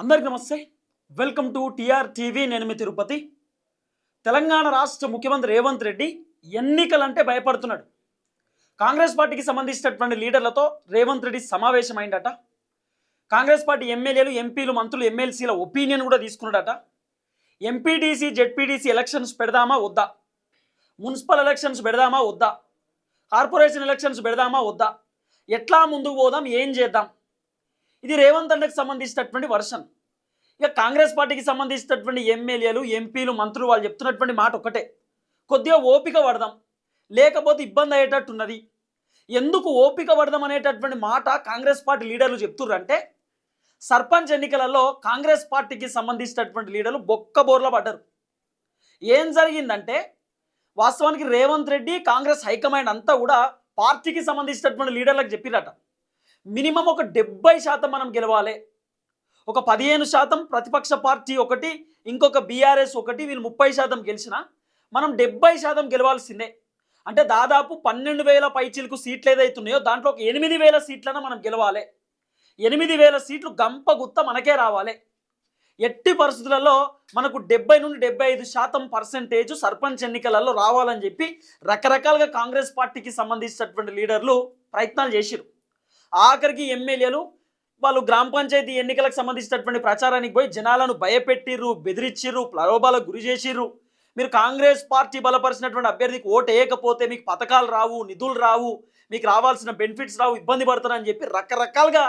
అందరికి నమస్తే. Welcome to TR TV. నేను మీ తిరుపతి. తెలంగాణ రాష్ట్ర ముఖ్యమంత్రి రేవంత్ రెడ్డి ఎన్నికలంటే భయపడుతున్నాడు. కాంగ్రెస్ పార్టీకి సంబంధించినటువంటి లీడర్లతో రేవంత్ రెడ్డి సమావేశమైందట. కాంగ్రెస్ పార్టీ ఎమ్మెల్యేలు ఎంపీలు మంత్రులు ఎమ్మెల్సీల ఒపీనియన్ కూడా తీసుకున్నాడట. ఎంపీటీసీ జెడ్పీటీసీ ఎలక్షన్స్ పెడదామా వద్దా? మున్సిపల్ ఎలక్షన్స్ పెడదామా వద్దా? కార్పొరేషన్ ఎలక్షన్స్ పెడదామా వద్దా? ఎట్లా ముందుకు పోదాం ఏం చేద్దాం? ఇది రేవంత్ అన్నకు సంబంధించినటువంటి వర్షన్. ఇక కాంగ్రెస్ పార్టీకి సంబంధించినటువంటి ఎమ్మెల్యేలు ఎంపీలు మంత్రులు వాళ్ళు చెప్తున్నటువంటి మాట ఒకటే కొద్దిగా ఓపిక పడదాం. లేకపోతే ఇబ్బంది అయ్యేటట్టున్నది. ఎందుకు ఓపిక పడదాం అనేటటువంటి మాట కాంగ్రెస్ పార్టీ లీడర్లు చెప్తుర్రంటే సర్పంచ్ ఎన్నికలలో కాంగ్రెస్ పార్టీకి సంబంధించినటువంటి లీడర్లు బొక్క బోర్ల పడ్డారు. ఏం జరిగిందంటే వాస్తవానికి రేవంత్ రెడ్డి కాంగ్రెస్ హైకమాండ్ అంతా కూడా పార్టీకి సంబంధించినటువంటి లీడర్లకు చెప్పిరట. మినిమం ఒక డెబ్బై శాతం మనం గెలవాలి. ఒక పదిహేను శాతం ప్రతిపక్ష పార్టీ ఒకటి ఇంకొక బీఆర్ఎస్ ఒకటి వీళ్ళు ముప్పై శాతం గెలిచినా మనం డెబ్బై శాతం గెలవాల్సిందే. అంటే దాదాపు పన్నెండు వేల పైచీలకు సీట్లు ఏదైతే ఉన్నాయో దాంట్లో ఒక ఎనిమిది వేల సీట్లను మనం గెలవాలి. ఎనిమిది వేల సీట్లు గంప గుత్త మనకే రావాలి. ఎట్టి పరిస్థితులలో మనకు డెబ్బై నుండి డెబ్బై ఐదు శాతం పర్సెంటేజ్ సర్పంచ్ ఎన్నికలలో రావాలని చెప్పి రకరకాలుగా కాంగ్రెస్ పార్టీకి సంబంధించినటువంటి లీడర్లు ప్రయత్నాలు చేసిరు ఆఖరికి ఎమ్మెల్యేలు వాళ్ళు గ్రామ పంచాయతీ ఎన్నికలకు సంబంధించినటువంటి ప్రచారానికి పోయి జనాలను భయపెట్టిర్రు బెదిరించిర్రు ప్రలోభాలకు గురి చేసిర్రు. మీరు కాంగ్రెస్ పార్టీ బలపరిచినటువంటి అభ్యర్థికి ఓటు వేయకపోతే మీకు పథకాలు రావు నిధులు రావు మీకు రావాల్సిన బెనిఫిట్స్ రావు ఇబ్బంది పడతారని చెప్పి రకరకాలుగా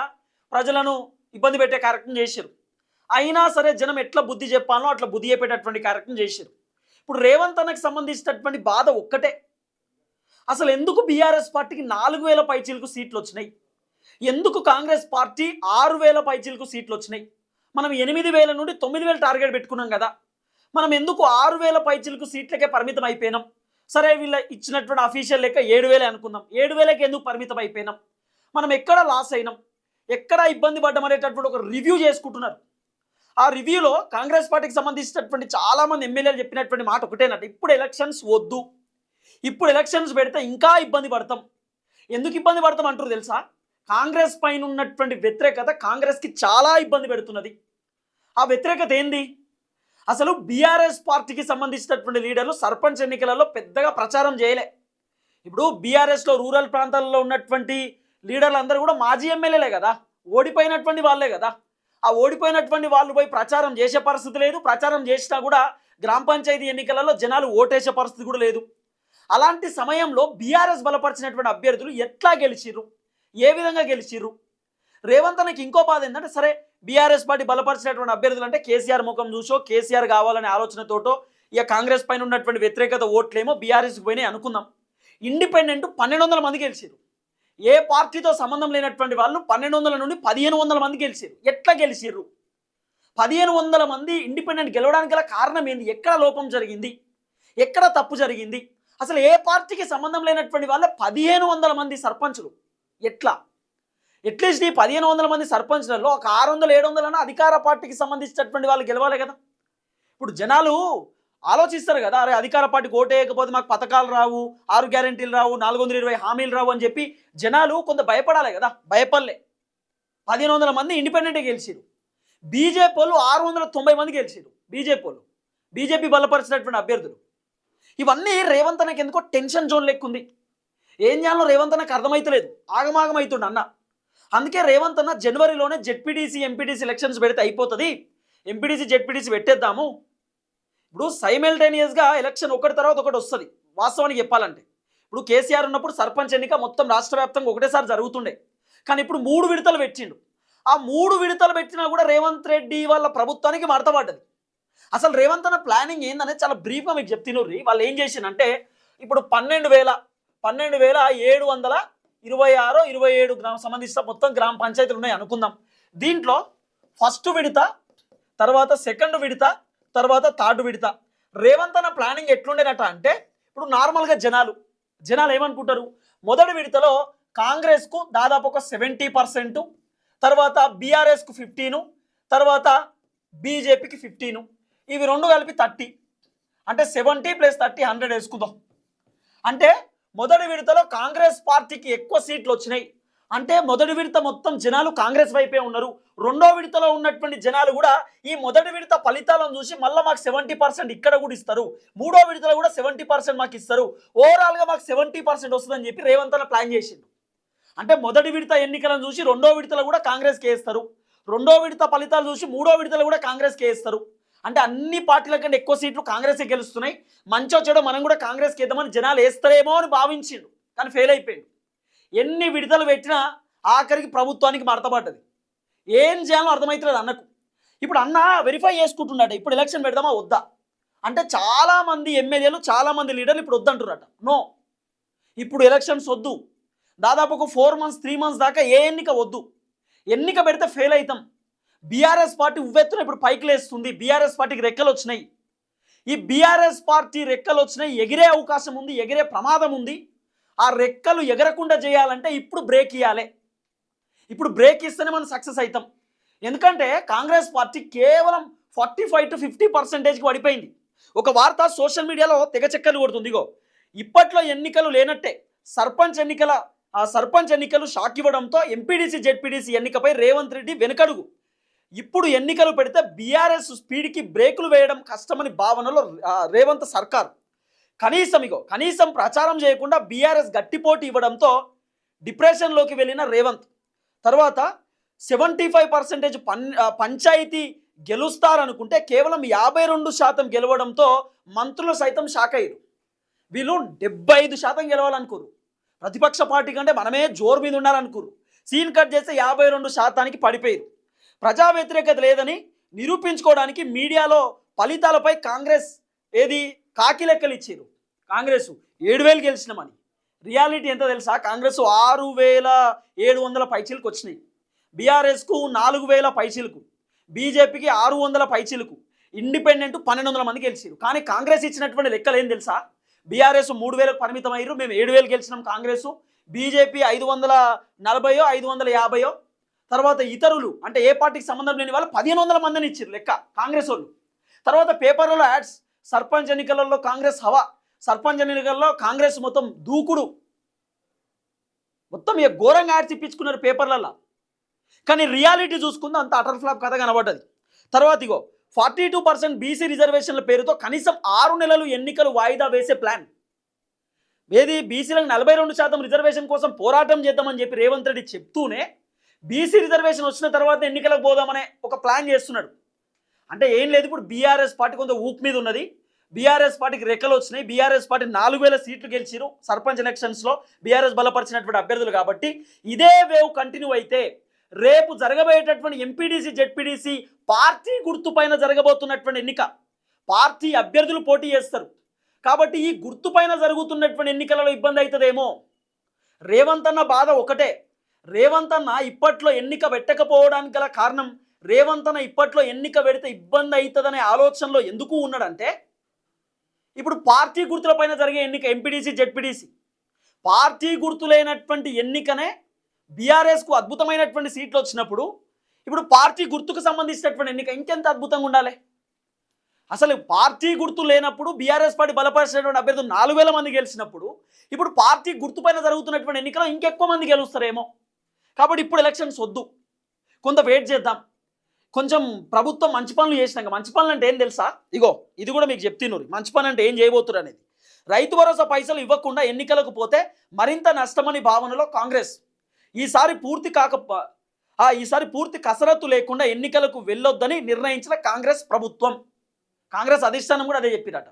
ప్రజలను ఇబ్బంది పెట్టే కార్యక్రమం చేశారు అయినా సరే జనం ఎట్లా బుద్ధి చెప్పాలో అట్లా బుద్ధి చెప్పేటటువంటి కార్యక్రమం చేశారు ఇప్పుడు రేవంత్ అన్నకు సంబంధించినటువంటి బాధ ఒక్కటే. అసలు ఎందుకు బీఆర్ఎస్ పార్టీకి నాలుగు వేల పైచీలకు సీట్లు వచ్చినాయి? ఎందుకు కాంగ్రెస్ పార్టీ ఆరు వేల పైచీలకు సీట్లు వచ్చినాయి? మనం ఎనిమిది వేల నుండి తొమ్మిది వేల టార్గెట్ పెట్టుకున్నాం కదా. మనం ఎందుకు ఆరు వేల పైచీలకు సీట్లకే పరిమితం అయిపోయినాం? సరే వీళ్ళ ఇచ్చినటువంటి అఫీషియల్ లెక్క ఏడు వేలే అనుకుందాం. ఏడు వేలకి ఎందుకు పరిమితం అయిపోయినాం? మనం ఎక్కడ లాస్ అయినాం? ఎక్కడ ఇబ్బంది పడ్డం అనేటటువంటి ఒక రివ్యూ చేసుకుంటున్నారు. ఆ రివ్యూలో కాంగ్రెస్ పార్టీకి సంబంధించినటువంటి చాలామంది ఎమ్మెల్యేలు చెప్పినటువంటి మాట ఒకటేనట ఇప్పుడు ఎలక్షన్స్ వద్దు. ఇప్పుడు ఎలక్షన్స్ పెడితే ఇంకా ఇబ్బంది పడతాం. ఎందుకు ఇబ్బంది పడతాం అంటారు తెలుసా? కాంగ్రెస్ పైన ఉన్నటువంటి వ్యతిరేకత కాంగ్రెస్కి చాలా ఇబ్బంది పెడుతున్నది. ఆ వ్యతిరేకత ఏంది? అసలు బీఆర్ఎస్ పార్టీకి సంబంధించినటువంటి లీడర్లు సర్పంచ్ ఎన్నికలలో పెద్దగా ప్రచారం చేయలే. ఇప్పుడు బీఆర్ఎస్లో రూరల్ ప్రాంతాల్లో ఉన్నటువంటి లీడర్లు అందరూ కూడా మాజీ ఎమ్మెల్యేలే కదా. ఓడిపోయినటువంటి వాళ్ళే కదా. ఆ ఓడిపోయినటువంటి వాళ్ళు పోయి ప్రచారం చేసే పరిస్థితి లేదు. ప్రచారం చేసినా కూడా గ్రామ పంచాయతీ ఎన్నికలలో జనాలు ఓటేసే పరిస్థితి కూడా లేదు. అలాంటి సమయంలో బీఆర్ఎస్ బలపరిచినటువంటి అభ్యర్థులు ఎట్లా గెలిచిర్రు? ఏ విధంగా గెలిచిర్రు? రేవంత్ అన్నకి ఇంకో బాధ ఏంటంటే సరే బీఆర్ఎస్ పార్టీ బలపరిచినటువంటి అభ్యర్థులు అంటే కేసీఆర్ ముఖం చూసో కేసీఆర్ కావాలనే ఆలోచనతోటో ఇక కాంగ్రెస్ పైన ఉన్నటువంటి వ్యతిరేకత ఓట్లేమో బీఆర్ఎస్కి పోయినాయి అనుకుందాం. ఇండిపెండెంట్ పన్నెండు వందల మంది గెలిచారు ఏ పార్టీతో సంబంధం లేనటువంటి వాళ్ళు పన్నెండు వందల నుండి పదిహేను వందల మంది గెలిచారు ఎట్లా గెలిచిర్రు? పదిహేను వందల మంది ఇండిపెండెంట్ గెలవడానికి గల కారణం ఏంది? ఎక్కడ లోపం జరిగింది? ఎక్కడ తప్పు జరిగింది? అసలు ఏ పార్టీకి సంబంధం లేనటువంటి వాళ్ళే పదిహేను వందల మంది సర్పంచులు. ఎట్లా? ఎట్లీస్ట్ ఈ పదిహేను వందల మంది సర్పంచ్లలో ఒక ఆరు వందల ఏడు వందలన్నా అధికార పార్టీకి సంబంధించినటువంటి వాళ్ళు గెలవాలి కదా? ఇప్పుడు జనాలు ఆలోచిస్తారు కదా అరే అధికార పార్టీకి ఓటు వేయకపోతే మాకు పథకాలు రావు ఆరు గ్యారెంటీలు రావు నాలుగు వందల ఇరవై హామీలు రావు అని చెప్పి జనాలు కొంత భయపడాలి కదా భయపడలే. పదిహేను వందల మంది ఇండిపెండెంట్గా గెలిచిరు బీజేపీ వాళ్ళు ఆరు వందల తొంభై మంది గెలిచిరు బీజేపీ వాళ్ళు. బీజేపీ బలపరిచినటువంటి అభ్యర్థులు. ఇవన్నీ రేవంత్ అన్నకి ఎందుకో టెన్షన్ జోన్ లెక్కుంది ఏం చేయాలో రేవంత్ అన్నకు అర్థమైతలేదు. ఆగమాగం అన్న. అందుకే రేవంత్ అన్న జనవరిలోనే జెడ్పీటీసీ ఎంపీటీసీ ఎలక్షన్స్ పెడితే అయిపోతుంది. ఎంపీటీసీ జెడ్పీటీసీ పెట్టేద్దాము. ఇప్పుడు సైమల్టేనియస్గా ఎలక్షన్ ఒకటి తర్వాత ఒకటి వస్తుంది. వాస్తవానికి చెప్పాలంటే. ఇప్పుడు కేసీఆర్ ఉన్నప్పుడు సర్పంచ్ ఎన్నిక మొత్తం రాష్ట్ర వ్యాప్తంగా ఒకటేసారి జరుగుతుండే. కానీ ఇప్పుడు మూడు విడతలు పెట్టిండు. ఆ మూడు విడతలు పెట్టినా కూడా రేవంత్ రెడ్డి వాళ్ళ ప్రభుత్వానికి మడతపడ్డది అసలు రేవంత్ అన్న ప్లానింగ్ ఏందనేది చాలా బ్రీఫ్గా మీకు చెప్తున్నారు వాళ్ళు ఏం చేసిందంటే ఇప్పుడు పన్నెండు వేల పన్నెండు వేల ఏడు వందల ఇరవై ఆరో ఇరవై ఏడు గ్రామ సంబంధించిన మొత్తం గ్రామ పంచాయతీలు ఉన్నాయి అనుకుందాం. దీంట్లో ఫస్ట్ విడత తర్వాత సెకండ్ విడత తర్వాత థర్డ్ విడత. రేవంత్ అన్న ప్లానింగ్ ఎట్లుండేనట అంటే ఇప్పుడు నార్మల్గా జనాలు జనాలు ఏమనుకుంటారు? మొదటి విడతలో కాంగ్రెస్కు దాదాపు ఒక సెవెంటీ పర్సెంట్ తర్వాత బీఆర్ఎస్కు ఫిఫ్టీను తర్వాత బీజేపీకి ఫిఫ్టీను ఇవి రెండు కలిపి థర్టీ అంటే సెవెంటీ ప్లస్ థర్టీ హండ్రెడ్ వేసుకుందాం. అంటే మొదటి విడతలో కాంగ్రెస్ పార్టీకి ఎక్కువ సీట్లు వచ్చినాయి. అంటే మొదటి విడత మొత్తం జనాలు కాంగ్రెస్ వైపే ఉన్నారు. రెండో విడతలో ఉన్నటువంటి జనాలు కూడా ఈ మొదటి విడత ఫలితాలను చూసి మళ్ళీ మాకు సెవెంటీ పర్సెంట్ ఇక్కడ కూడా ఇస్తారు. మూడో విడతలో కూడా సెవెంటీ పర్సెంట్ మాకు ఇస్తారు. ఓవరాల్గా మాకు సెవెంటీ పర్సెంట్ వస్తుందని చెప్పి రేవంత్ అన్న ప్లాన్ చేసిండు. అంటే మొదటి విడత ఎన్నికలను చూసి రెండో విడతలో కూడా కాంగ్రెస్కి వేస్తారు రెండో విడత ఫలితాలు చూసి మూడో విడతలో కూడా కాంగ్రెస్కి వేస్తారు అంటే అన్ని పార్టీల కంటే ఎక్కువ సీట్లు కాంగ్రెస్కి గెలుస్తున్నాయి. మంచో చెడో మనం కూడా కాంగ్రెస్కి వేద్దామని జనాలు వేస్తారేమో అని భావించిండు. కానీ ఫెయిల్ అయిపోయిండు. ఎన్ని విడుదల పెట్టినా ఆఖరికి ప్రభుత్వానికి మడతపడ్డది ఏం చేయాలో అర్థమవుతలేదు అన్నకు. ఇప్పుడు అన్న వెరిఫై చేసుకుంటున్నాడు ఇప్పుడు ఎలక్షన్ పెడదామా? వద్దా? అంటే చాలామంది ఎమ్మెల్యేలు చాలామంది లీడర్లు ఇప్పుడు వద్దంటున్నట నో. ఇప్పుడు ఎలక్షన్స్ వద్దు. దాదాపు ఒక ఫోర్ మంత్స్ త్రీ మంత్స్ దాకా ఏ ఎన్నిక వద్దు. ఎన్నిక పెడితే ఫెయిల్ అవుతాం బీఆర్ఎస్ పార్టీ ఉవ్వెత్తున ఇప్పుడు పైకి లేస్తుంది. బీఆర్ఎస్ పార్టీకి రెక్కలు వచ్చినాయి. ఈ బీఆర్ఎస్ పార్టీ రెక్కలు వచ్చినాయి. ఎగిరే అవకాశం ఉంది ఎగిరే ప్రమాదం ఉంది. ఆ రెక్కలు ఎగరకుండా చేయాలంటే ఇప్పుడు బ్రేక్ ఇవ్వాలి ఇప్పుడు బ్రేక్ ఇస్తేనే మనం సక్సెస్ అవుతాం ఎందుకంటే కాంగ్రెస్ పార్టీ కేవలం ఫార్టీ ఫైవ్ టు ఫిఫ్టీ పర్సెంటేజ్కి పడిపోయింది. ఒక వార్త సోషల్ మీడియాలో తెగ చక్కర్లు కొడుతుంది. ఇగో ఇప్పట్లో ఎన్నికలు లేనట్టే సర్పంచ్ ఎన్నికల ఆ సర్పంచ్ ఎన్నికలు షాక్ ఇవ్వడంతో ఎంపీడీసీ జెడ్పీడీసీ ఎన్నికపై రేవంత్ రెడ్డి వెనుకడుగు. ఇప్పుడు ఎన్నికలు పెడితే బీఆర్ఎస్ స్పీడ్కి బ్రేకులు వేయడం కష్టమని భావనలో రేవంత్ సర్కార్. కనీసం ఇగో కనీసం ప్రచారం చేయకుండా బీఆర్ఎస్ గట్టిపోటీ ఇవ్వడంతో డిప్రెషన్లోకి వెళ్ళిన రేవంత్. తర్వాత సెవెంటీ ఫైవ్ పర్సెంటేజ్ పన్ పంచాయతీ గెలుస్తారనుకుంటే కేవలం యాభై రెండు శాతం గెలవడంతో మంత్రులు సైతం షాక్ అయ్యారు. వీళ్ళు డెబ్బై ఐదు శాతం గెలవాలనుకోరు. ప్రతిపక్ష పార్టీ కంటే మనమే జోరు మీద ఉండాలనుకోరు. సీన్ కట్ చేస్తే యాభై రెండు శాతానికి పడిపోయారు. ప్రజా వ్యతిరేకత లేదని నిరూపించుకోవడానికి మీడియాలో ఫలితాలపై కాంగ్రెస్ ఏది కాకి లెక్కలు ఇచ్చారు? కాంగ్రెస్ ఏడు వేలు గెలిచినామని రియాలిటీ ఎంత తెలుసా? కాంగ్రెస్ ఆరు వేల ఏడు వందల పైచీలకు వచ్చినాయి. బీఆర్ఎస్కు నాలుగు వేల పైచీలకు. బీజేపీకి ఆరు వందల పైచీలకు. ఇండిపెండెంట్ పన్నెండు వందల మంది గెలిచారు. కానీ కాంగ్రెస్ ఇచ్చినటువంటి లెక్కలు ఏం తెలుసా? బీఆర్ఎస్ మూడు వేలకు పరిమితం అయ్యారు మేము ఏడు వేలు గెలిచినాం కాంగ్రెస్. బీజేపీ ఐదు వందల నలభయో ఐదు వందల యాభయో తర్వాత ఇతరులు అంటే ఏ పార్టీకి సంబంధం లేని వాళ్ళు పదిహేను వందల మందిని ఇచ్చారు లెక్క కాంగ్రెస్ వాళ్ళు. తర్వాత పేపర్లలో యాడ్స్ సర్పంచ్ ఎన్నికలలో కాంగ్రెస్ హవా సర్పంచ్ ఎన్నికల్లో కాంగ్రెస్ మొత్తం దూకుడు. మొత్తం ఇక ఘోరంగా యాడ్స్ ఇప్పించుకున్నారు పేపర్లలో. కానీ రియాలిటీ చూసుకుందా అంత అటర్ ఫ్లాప్ కథ కనబడ్డది. తర్వాత ఇగో ఫార్టీ టూ పర్సెంట్ బీసీ రిజర్వేషన్ల పేరుతో కనీసం ఆరు నెలలు ఎన్నికలు వాయిదా వేసే ప్లాన్. ఏది బీసీలకు నలభై రెండు శాతం రిజర్వేషన్ కోసం పోరాటం చేద్దామని చెప్పి రేవంత్ రెడ్డి చెప్తూనే బీసీ రిజర్వేషన్ వచ్చిన తర్వాత ఎన్నికలకు పోదామనే ఒక ప్లాన్ చేస్తున్నాడు. అంటే ఏం లేదు ఇప్పుడు బీఆర్ఎస్ పార్టీ కొంత ఊపు మీద ఉన్నది. బీఆర్ఎస్ పార్టీకి రెక్కలు వచ్చినాయి. బీఆర్ఎస్ పార్టీ నాలుగు వేల సీట్లు గెలిచిరు సర్పంచ్ ఎలక్షన్స్లో బీఆర్ఎస్ బలపరిచినటువంటి అభ్యర్థులు కాబట్టి ఇదే వేవ్ కంటిన్యూ అయితే రేపు జరగబోయేటటువంటి ఎంపీడీసీ జెడ్పీడీసీ పార్టీ గుర్తు పైన జరగబోతున్నటువంటి ఎన్నిక. పార్టీ అభ్యర్థులు పోటీ చేస్తారు. కాబట్టి ఈ గుర్తు పైన జరుగుతున్నటువంటి ఎన్నికలలో ఇబ్బంది అవుతుందేమో రేవంత్ అన్న బాధ ఒకటే. రేవంత్ అన్న ఇప్పట్లో ఎన్నిక పెట్టకపోవడానికి గల కారణం రేవంత్ అన్న ఇప్పట్లో ఎన్నిక పెడితే ఇబ్బంది అవుతుందనే ఆలోచనలో ఎందుకు ఉన్నాడంటే ఇప్పుడు పార్టీ గుర్తుల పైన జరిగే ఎన్నిక ఎంపీడీసీ జెడ్పీడీసీ. పార్టీ గుర్తులైనటువంటి ఎన్నికనే బీఆర్ఎస్కు అద్భుతమైనటువంటి సీట్లు వచ్చినప్పుడు ఇప్పుడు పార్టీ గుర్తుకు సంబంధించినటువంటి ఎన్నిక ఇంకెంత అద్భుతంగా ఉండాలి? అసలు పార్టీ గుర్తు లేనప్పుడు బీఆర్ఎస్ పార్టీ బలపరిచినటువంటి అభ్యర్థులు నాలుగు వేల మంది గెలిచినప్పుడు ఇప్పుడు పార్టీ గుర్తుపైన జరుగుతున్నటువంటి ఎన్నికలో ఇంకెక్కువ మంది గెలుస్తారేమో? కాబట్టి ఇప్పుడు ఎలక్షన్స్ వద్దు. కొంత వెయిట్ చేద్దాం. కొంచెం ప్రభుత్వం మంచి పనులు చేసినాక మంచి పనులు అంటే ఏం తెలుసా? ఇగో ఇది కూడా మీకు చెప్తున్నారు మంచి పని అంటే ఏం చేయబోతున్నారు అనేది. రైతు భరోసా పైసలు ఇవ్వకుండా ఎన్నికలకు పోతే మరింత నష్టమని భావనలో కాంగ్రెస్. ఈసారి పూర్తి కాక ఈసారి పూర్తి కసరత్తు లేకుండా ఎన్నికలకు వెళ్ళొద్దని నిర్ణయించిన కాంగ్రెస్ ప్రభుత్వం. కాంగ్రెస్ అధిష్టానం కూడా అదే చెప్పిరట.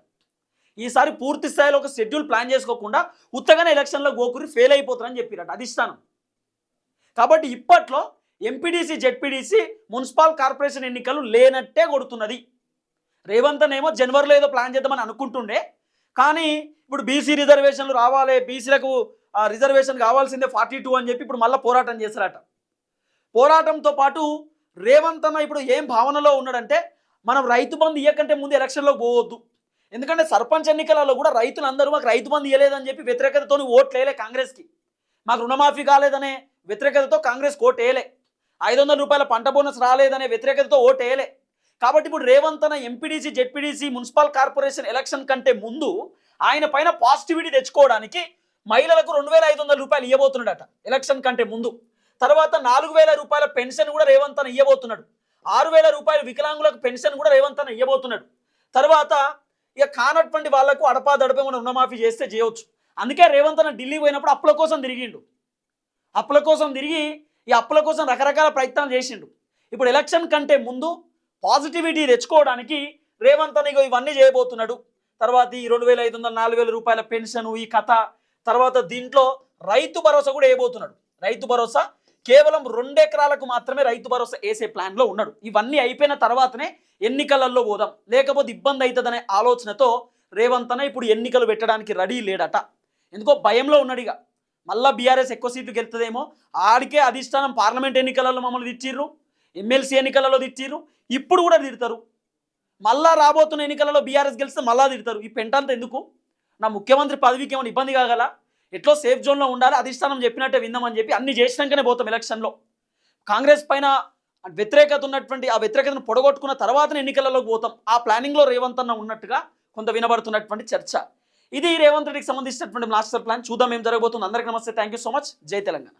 ఈసారి పూర్తి స్థాయిలో ఒక షెడ్యూల్ ప్లాన్ చేసుకోకుండా ఉత్తగానే ఎలక్షన్లో గోకురి ఫెయిల్ అయిపోతారని చెప్పిరట అధిష్టానం. కాబట్టి ఇప్పట్లో ఎంపీడీసీ జెడ్పీడీసీ మున్సిపల్ కార్పొరేషన్ ఎన్నికలు లేనట్టే కొడుతున్నది. రేవంత్ ఏమో జనవరిలో ఏదో ప్లాన్ చేద్దామని అనుకుంటుండే. కానీ ఇప్పుడు బీసీ రిజర్వేషన్లు రావాలి బీసీలకు రిజర్వేషన్ కావాల్సిందే ఫార్టీ టూ అని చెప్పి ఇప్పుడు మళ్ళీ పోరాటం చేశారట. పోరాటంతో పాటు రేవంత్ అన్న ఇప్పుడు ఏం భావనలో ఉన్నాడంటే మనం రైతు బంధు ఇవ్వకంటే ముందు ఎలక్షన్లో పోవద్దు. ఎందుకంటే సర్పంచ్ ఎన్నికలలో కూడా రైతులందరూ మాకు రైతు బంధు ఇవ్వలేదని చెప్పి వ్యతిరేకతతో ఓట్లు వేయలే కాంగ్రెస్కి. మాకు రుణమాఫీ కాలేదనే వ్యతిరేకతతో కాంగ్రెస్ ఓటు వేయలే ఐదు వందల రూపాయల పంట బోనస్ రాలేదనే వ్యతిరేకతతో ఓటు వేయలే కాబట్టి ఇప్పుడు రేవంత్ అన్న MPTC ZPTC municipal corporation election కంటే ముందు ఆయన పైన పాజిటివిటీ తెచ్చుకోవడానికి మహిళలకు రెండు వేల ఐదు వందల రూపాయలు ఇవ్వబోతున్నాడట ఎలక్షన్ కంటే ముందు. తర్వాత నాలుగు వేల రూపాయల పెన్షన్ కూడా రేవంత్ అన్న ఇవ్వబోతున్నాడు ఆరు వేల రూపాయల వికలాంగులకు పెన్షన్ కూడా రేవంత్ అన్న ఇవ్వబోతున్నాడు తర్వాత ఇక కానటువంటి వాళ్ళకు అడపాదడపే మనం రుణమాఫీ చేస్తే చేయవచ్చు. అందుకే రేవంత్ అన్న ఢిల్లీ పోయినప్పుడు అప్పుల కోసం తిరిగిండు. అప్పుల కోసం తిరిగి ఈ అప్పుల కోసం రకరకాల ప్రయత్నాలు చేసిండు. ఇప్పుడు ఎలక్షన్ కంటే ముందు పాజిటివిటీ తెచ్చుకోవడానికి రేవంత్ అన్న ఇవన్నీ చేయబోతున్నాడు. తర్వాత ఈ రెండు వేల ఐదు వందల నాలుగు వేల రూపాయల పెన్షన్ ఈ కథ తర్వాత దీంట్లో రైతు భరోసా కూడా వేయబోతున్నాడు. రైతు భరోసా కేవలం రెండెకరాలకు మాత్రమే రైతు భరోసా వేసే ప్లాన్లో ఉన్నాడు. ఇవన్నీ అయిపోయిన తర్వాతనే ఎన్నికలలో పోదాం. లేకపోతే ఇబ్బంది అవుతుందనే ఆలోచనతో రేవంత్ అన్న ఇప్పుడు ఎన్నికలు పెట్టడానికి రెడీ లేడట. ఎందుకో భయంలో ఉన్నాడు ఇక మళ్ళీ బీఆర్ఎస్ ఎక్కువ సీట్లు గెలుతుందేమో? ఆడికే అధిష్టానం పార్లమెంట్ ఎన్నికలలో మమ్మల్ని తిట్టిర్రు ఎమ్మెల్సీ ఎన్నికలలో తిట్టిర్రు ఇప్పుడు కూడా తిడతారు. మళ్ళా రాబోతున్న ఎన్నికలలో బీఆర్ఎస్ గెలిస్తే మళ్ళా తిడతారు. ఈ పెంటంత ఎందుకు? నా ముఖ్యమంత్రి పదవికి ఏమైనా ఇబ్బంది కాగల? ఎట్లో సేఫ్ జోన్లో ఉండాలి అధిష్టానం చెప్పినట్టే విందామని చెప్పి అన్ని చేసినాకనే పోతాం ఎలక్షన్లో. కాంగ్రెస్ పైన వ్యతిరేకత ఉన్నటువంటి ఆ వ్యతిరేకతను పొడగొట్టుకున్న తర్వాతనే ఎన్నికలలోకి పోతాం. ఆ ప్లానింగ్లో రేవంత్ అన్న ఉన్నట్టుగా కొంత వినబడుతున్నటువంటి చర్చ. ఇది రేవంత్ రెడ్డికి సంబంధించినటువంటి మాస్టర్ ప్లాన్ చూద్దాం ఏం జరగబోతుంది. అందరికీ నమస్తే. థ్యాంక్ యూ సో మచ్ జై తెలంగాణ.